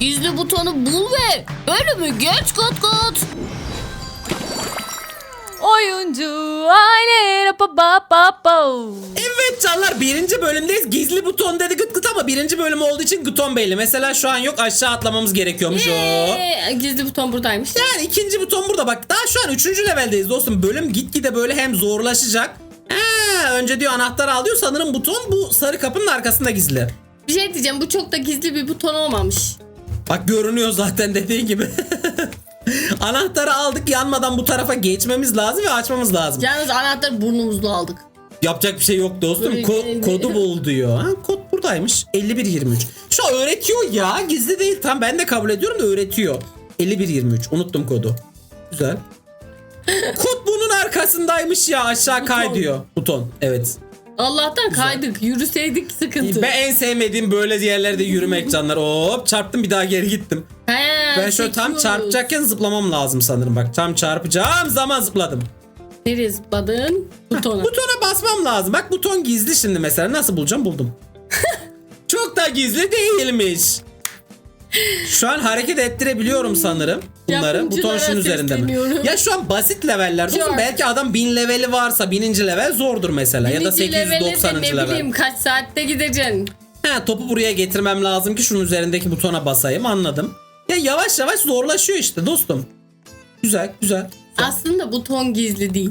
Gizli butonu bul ve bölümü geç kat kat. Oyuncu aile pa pa pa pa. Evet canlar birinci bölümdeyiz. Gizli buton dedi gıt gıt ama birinci bölüm olduğu için buton belli. Mesela şu an yok aşağı atlamamız gerekiyormuş o. Ee, gizli buton buradaymış. Yani ikinci buton burada bak. Daha şu an üçüncü leveldeyiz dostum. Bölüm gitgide böyle hem zorlaşacak. Ha, önce diyor anahtarı alıyor. Sanırım buton bu sarı kapının arkasında gizli. Bir şey diyeceğim bu çok da gizli bir buton olmamış. Bak görünüyor zaten dediğin gibi. Anahtarı aldık yanmadan bu tarafa geçmemiz lazım ve açmamız lazım. Yalnız anahtarı burnumuzla aldık. Yapacak bir şey yok dostum. Ko- geldi. kodu bul diyor. Ha, kod buradaymış. 5123. Şu öğretiyor ya. Gizli değil. Tam ben de kabul ediyorum da öğretiyor. 5123. Unuttum kodu. Güzel. Kod bunun arkasındaymış ya. Aşağı kay diyor. Buton. Evet. Allah'tan kaydık. Yürüseydik sıkıntı. Ben en sevmediğim böyle yerlerde yürümek canlar. Hop çarptım bir daha geri gittim. He, Ben şöyle tam çarpacakken zıplamam lazım sanırım. Bak tam çarpacağım zaman zıpladım. Nereye zıpladın? Butona. Butona basmam lazım. Bak buton gizli şimdi mesela. Nasıl bulacağım? Buldum. Çok da gizli değilmiş. Şu an hareket ettirebiliyorum sanırım. Bunları Yapımcılara şunun üzerinde mi? Ya şu an basit leveller. Dostum Yok. belki adam 1000 leveli varsa bininci level zordur mesela. ya da Birinci levele de 890. ne level. bileyim kaç saatte gideceksin. Ha, topu buraya getirmem lazım ki şunun üzerindeki butona basayım anladım. Ya yavaş yavaş zorlaşıyor işte dostum. Güzel güzel. Aslında buton gizli değil.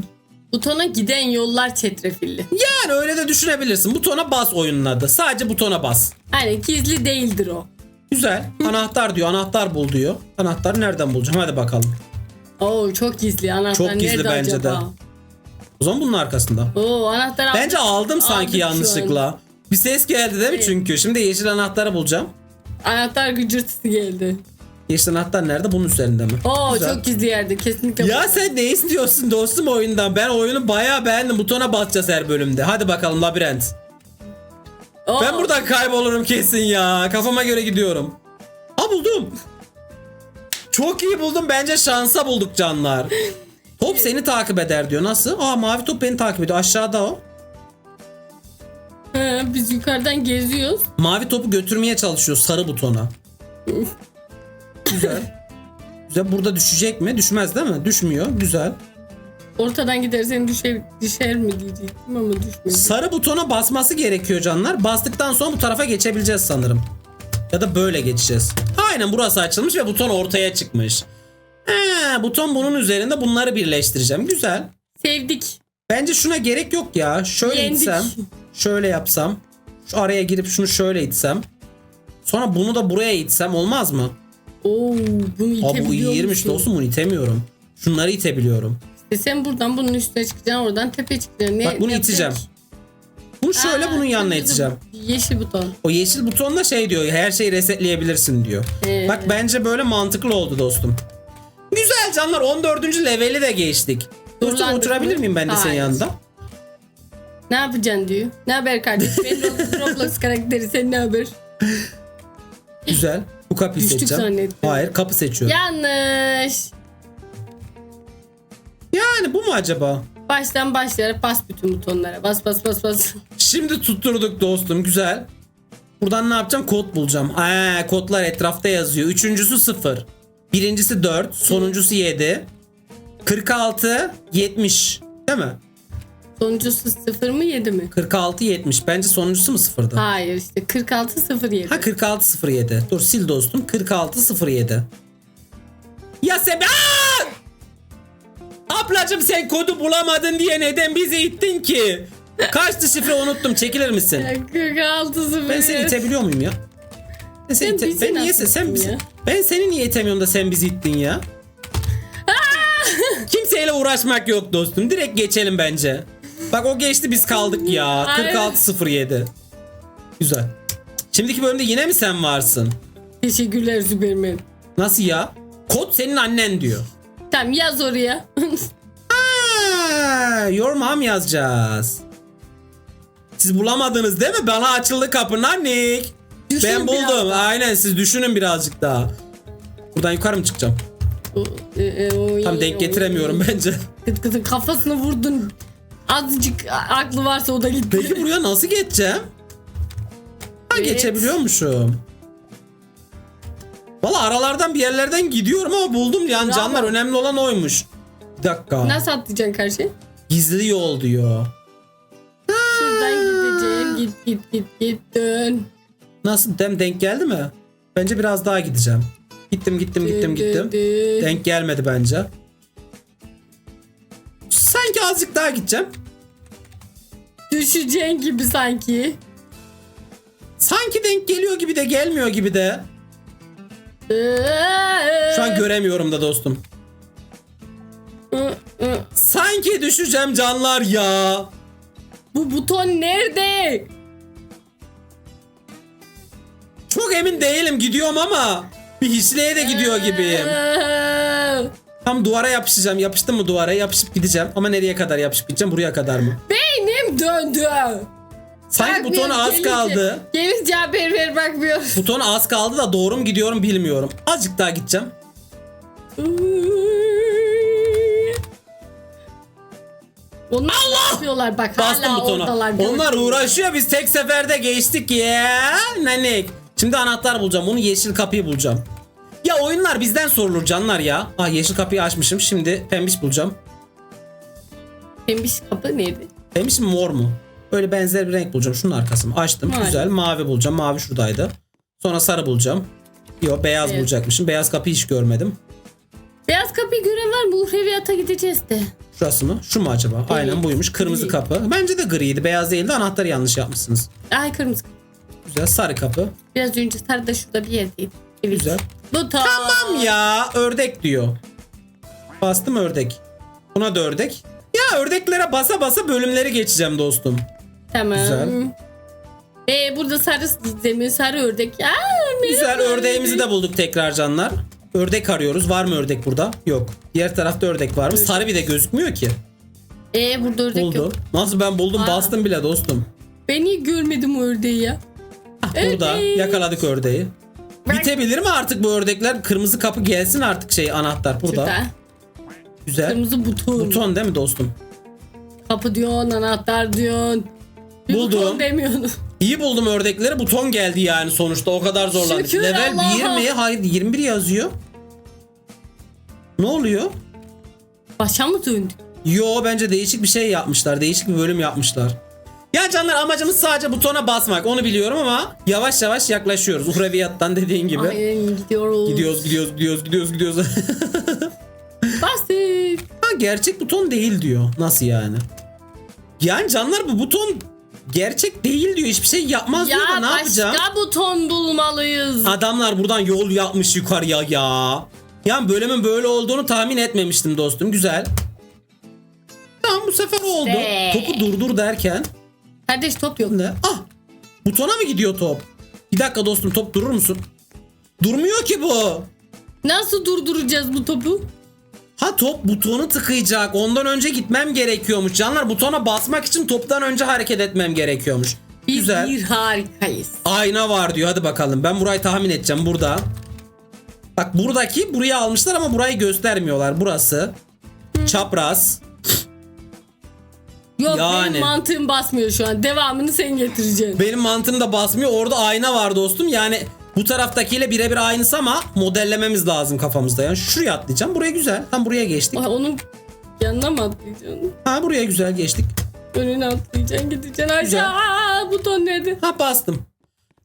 Butona giden yollar çetrefilli. Yani öyle de düşünebilirsin. Butona bas oyunun adı. Sadece butona bas. Hani gizli değildir o. Güzel. Anahtar diyor. Anahtar bul diyor. Anahtarı nereden bulacağım? Hadi bakalım. Oo çok gizli anahtar Çok gizli nerede bence acaba? de. O zaman bunun arkasında. Oo anahtar aldık. Bence aldım sanki Aldık şu yanlışlıkla. Bir ses geldi değil mi Evet. çünkü? Şimdi yeşil anahtarı bulacağım. Anahtar gıcırtısı geldi. Yeşil anahtar nerede? Bunun üzerinde mi? Oo Güzel. çok gizli yerde kesinlikle. Ya bu. sen ne istiyorsun dostum oyundan? Ben oyunu bayağı beğendim. Butona basacağız her bölümde. Hadi bakalım labirent. Oo, Ben buradan kaybolurum kesin ya. Kafama göre gidiyorum. Ha buldum. Çok iyi buldum. Bence şansa bulduk canlar. Top seni takip eder diyor. Nasıl? Aa mavi top beni takip ediyor. Aşağıda o. He, biz yukarıdan geziyoruz. Mavi topu götürmeye çalışıyor sarı butona. Güzel. Güzel. Burada düşecek mi? Düşmez değil mi? Düşmüyor. Güzel. Ortadan gidersen düşer, düşer mi diyecektim ama düşmedi. Sarı butona basması gerekiyor canlar. Bastıktan sonra bu tarafa geçebileceğiz sanırım. Ya da böyle geçeceğiz. Aynen burası açılmış ve buton ortaya çıkmış. He, buton bunun üzerinde bunları birleştireceğim. Güzel. Sevdik. Bence şuna gerek yok ya. Şöyle Yendik. itsem. Şöyle yapsam. Şu araya girip şunu şöyle itsem. Sonra bunu da buraya itsem olmaz mı? Oo bunu Aa, bu itebiliyor iyiymiş musun? dostum bunu itemiyorum. Şunları itebiliyorum. İşte sen buradan bunun üstüne çıkacaksın oradan tepe çıkacaksın. Ne, Bak bunu ne iteceğim. yapacaksın? Bunu şöyle Aa, bunun yanına kırmızı iteceğim. Yeşil buton. O yeşil butonla şey diyor her şeyi resetleyebilirsin diyor. Ee. Bak bence böyle mantıklı oldu dostum. Güzel canlar 14. leveli de geçtik. Dostum Zorlandık oturabilir mı? miyim ben de senin Hayır. yanında? Ne yapacaksın diyor. Ne haber kardeşim? Benim Roblox karakteri sen ne haber? Güzel. Bu kapıyı Düştük seçeceğim. zannettim. Hayır kapı seçiyorum. Yanlış. Yani bu mu acaba? Baştan başlayarak bas bütün butonlara. Bas bas bas bas. Şimdi tutturduk dostum güzel. Buradan ne yapacağım? Kod bulacağım. Aa, kodlar etrafta yazıyor. Üçüncüsü 0. Birincisi 4. Sonuncusu 7. 46 70. Değil mi? Sonuncusu 0 mı 7 mi? 46 70. Bence sonuncusu mu 0'dı? Hayır işte 46 0 7. Ha 4607. Dur sil dostum. 4607. Ya sen... Aa! Ablacım sen kodu bulamadın diye neden bizi ittin ki? Kaçtı şifre unuttum. Çekilir misin? 46 0 Ben seni itebiliyor muyum ya? Ben, seni Sen ite- bizi ben niye nasıl sen ittin bizi ya? Ben seni niye itemiyorum da sen bizi ittin ya? Kimseyle uğraşmak yok dostum. Direkt geçelim bence. Bak o geçti biz kaldık ya. Ay. 4607. Güzel. Şimdiki bölümde yine mi sen varsın? Teşekkürler Süpermen. Nasıl ya? Kod senin annen diyor. Tamam yaz oraya. Ha, your mom yazacağız. Siz bulamadınız değil mi? Bana açıldı kapı nanik. Düşün Ben buldum. Aynen siz düşünün birazcık daha. Buradan yukarı mı çıkacağım? E, e, Tam denk getiremiyorum bence. Kıt kıtın kafasını vurdun. Azıcık aklı varsa o da gitti. Peki buraya nasıl geçeceğim? Ha Evet. geçebiliyormuşum. Valla aralardan bir yerlerden gidiyorum ama buldum yani Bravo. canlar önemli olan oymuş. Bir dakika. Nasıl atlayacaksın karşı? Gizli yol diyor. Şuradan gideceğim. Git git git git dön. Nasıl dem denk geldi mi? Bence biraz daha gideceğim. Gittim gittim gittim Dön, gittim. dön. Denk gelmedi bence. Sanki azıcık daha gideceğim. Düşeceksin gibi sanki. Sanki denk geliyor gibi de gelmiyor gibi de. Şu an göremiyorum da dostum. Sanki düşeceğim canlar ya. Bu buton nerede? Çok emin değilim gidiyorum ama bir hisliğe de gidiyor gibiyim. Tam duvara yapışacağım. Yapıştım mı duvara? Yapışıp gideceğim. Ama nereye kadar yapışıp gideceğim? Buraya kadar mı? Beynim döndü. Sanki butona az gelince- kaldı. Gelince haber ver bakmıyor. Butona az kaldı da doğru mu gidiyorum bilmiyorum. Azıcık daha gideceğim. Onlar Allah! yapıyorlar bak Bastım hala butona. oradalar. Onlar uğraşıyor biz tek seferde geçtik ya. Nanik. Şimdi anahtar bulacağım. Onu yeşil kapıyı bulacağım. Ya oyunlar bizden sorulur canlar ya. Ah yeşil kapıyı açmışım. Şimdi pembiş bulacağım. Pembiş kapı neydi? Pembiş mi mor mu? Böyle benzer bir renk bulacağım. Şunun arkasını açtım. Mavi. Güzel. Mavi bulacağım. Mavi şuradaydı. Sonra sarı bulacağım. Yok beyaz Evet. bulacakmışım. Beyaz kapıyı hiç görmedim. Beyaz kapıyı gören var mı? Uhreviyata gideceğiz de. Şurası mı? Şu mu acaba? Aynen buymuş. Kırmızı Gri. kapı. Bence de griydi. Beyaz değildi. Anahtarı yanlış yapmışsınız. Ay kırmızı kapı. Güzel. Sarı kapı. Biraz önce sarı da şurada bir yerdeydi. Evet. Güzel. Buton. Tamam ya. Ördek diyor. Bastım ördek. Buna da ördek. Ya ördeklere basa basa bölümleri geçeceğim dostum. Tamam. Güzel. Ee, burada sarı zemin, sarı ördek. Aa, Güzel ördeğimizi de bulduk tekrar canlar. Ördek arıyoruz. Var mı ördek burada? Yok. Diğer tarafta ördek var mı? Sarı bir de gözükmüyor ki. Ee, burada ördek Buldu. yok. Nasıl ben buldum Aa. bastım bile dostum. Ben niye görmedim o ördeği ya? Burada Evet. yakaladık ördeği. Ben- Bitebilir mi artık bu ördekler? Kırmızı kapı gelsin artık şey anahtar burada. Şurada. Güzel. Kırmızı buton. Buton değil mi dostum? Kapı diyorsun, anahtar diyorsun. Bir Buldum. buton demiyorsun. İyi buldum ördekleri. Buton geldi yani sonuçta. O kadar zorlandık. Şükür Level Allah'a. 1 mi? Hayır 21 yazıyor. Ne oluyor? Başa mı döndük? Yo bence değişik bir şey yapmışlar. Değişik bir bölüm yapmışlar. Ya canlar amacımız sadece butona basmak. Onu biliyorum ama yavaş yavaş yaklaşıyoruz. Uhreviyattan dediğin gibi. Aynen gidiyoruz. Gidiyoruz gidiyoruz gidiyoruz gidiyoruz gidiyoruz. Basit. ha, gerçek buton değil diyor. Nasıl yani? Yani canlar bu buton gerçek değil diyor. Hiçbir şey yapmaz Ya diyor da ne başka yapacağım? buton bulmalıyız. Adamlar buradan yol yapmış yukarıya ya. Yani bölümün böyle olduğunu tahmin etmemiştim dostum. Güzel. Tamam bu sefer oldu. İşte. Topu durdur derken. Kardeş top yok. Ne? Ah! Butona mı gidiyor top? Bir dakika dostum top durur musun? Durmuyor ki bu. Nasıl durduracağız bu topu? Ha top butonu tıkayacak. Ondan önce gitmem gerekiyormuş. Canlar butona basmak için toptan önce hareket etmem gerekiyormuş. Biz Güzel. bir harikayız. Ayna var diyor. Hadi bakalım. Ben burayı tahmin edeceğim. Burada. Bak buradaki buraya almışlar ama burayı göstermiyorlar. Burası. Çapraz. Yok Yani. benim mantığım basmıyor şu an. Devamını sen getireceksin. Benim mantığım da basmıyor. Orada ayna var dostum. Yani bu taraftakiyle birebir aynısı ama modellememiz lazım kafamızda. Yani şuraya atlayacağım. Buraya güzel. Tam buraya geçtik. Ay, onun yanına mı atlayacaksın? Ha buraya güzel geçtik. Önüne atlayacaksın gideceksin aşağı. Güzel. Aa, buton nerede? Ha bastım.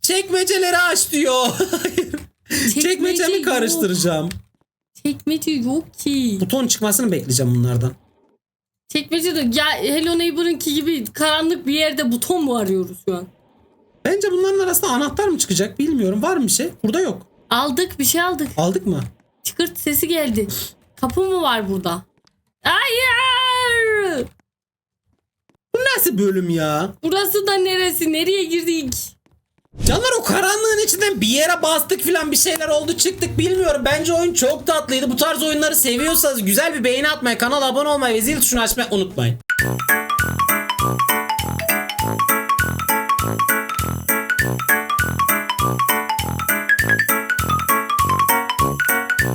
Çekmeceleri aç diyor. Çekmecemi yok. karıştıracağım. Çekmece yok ki. Buton çıkmasını bekleyeceğim bunlardan. Çekmece de ya Hello Neighbor'ınki gibi karanlık bir yerde buton mu arıyoruz şu an? Arasında anahtar mı çıkacak bilmiyorum. Var mı bir şey? Burada yok. Aldık bir şey aldık. Aldık mı? Çıkırt sesi geldi. Kapı mı var burada? Hayır! Bu nasıl bölüm ya? Burası da neresi? Nereye girdik? Canlar o karanlığın içinden bir yere bastık filan bir şeyler oldu çıktık bilmiyorum. Bence oyun çok tatlıydı. Bu tarz oyunları seviyorsanız güzel bir beğeni atmayı, kanala abone olmayı ve zil tuşunu açmayı unutmayın.